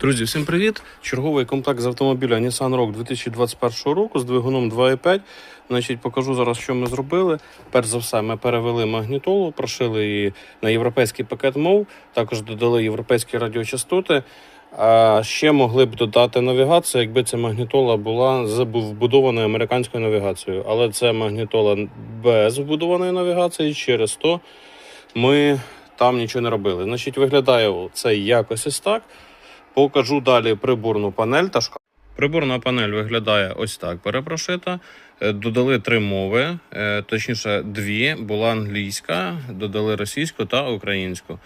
Друзі, всім привіт! Черговий комплект з автомобіля Nissan Rogue 2021 року з двигуном 2.5. Значить, покажу зараз, що ми зробили. Перш за все, ми перевели магнітолу, прошили її на європейський пакет мов, також додали європейські радіочастоти. А ще могли б додати навігацію, якби ця магнітола була з вбудованою американською навігацією. Але це магнітола без вбудованої навігації. Через то ми там нічого не робили. Значить, виглядає це якось ось так. Покажу далі приборну панель та шкалу. Приборна панель виглядає ось так перепрошита. Е, Додали три мови, е, точніше, дві. Була англійська, додали російську та українську.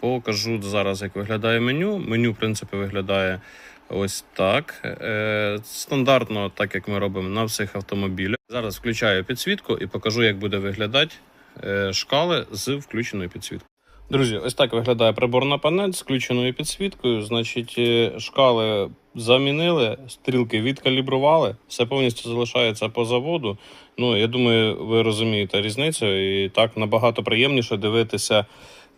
Покажу зараз, як виглядає меню. Меню, в принципі, виглядає ось так. Е, Стандартно, так як ми робимо на всіх автомобілях. Зараз включаю підсвітку і покажу, як буде виглядати шкали з включеною підсвіткою. Друзі, ось так виглядає приборна панель з включеною підсвіткою. Значить, е, шкали замінили, стрілки відкалібрували, все повністю залишається по заводу. Ну, я думаю, ви розумієте різницю, і так набагато приємніше дивитися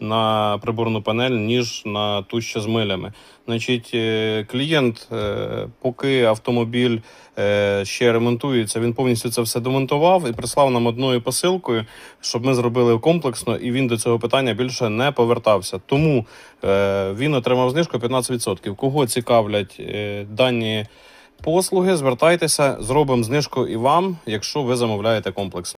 на приборну панель, ніж на ту, що з милями. Значить, е, клієнт, е, поки автомобіль е, ще ремонтується, він повністю це все демонтував і прислав нам одною посилкою, щоб ми зробили комплексно, і він до цього питання більше не повертався. Тому він отримав знижку 15%. Кого цікавлять дані послуги, звертайтеся, зробимо знижку і вам, якщо ви замовляєте комплекс.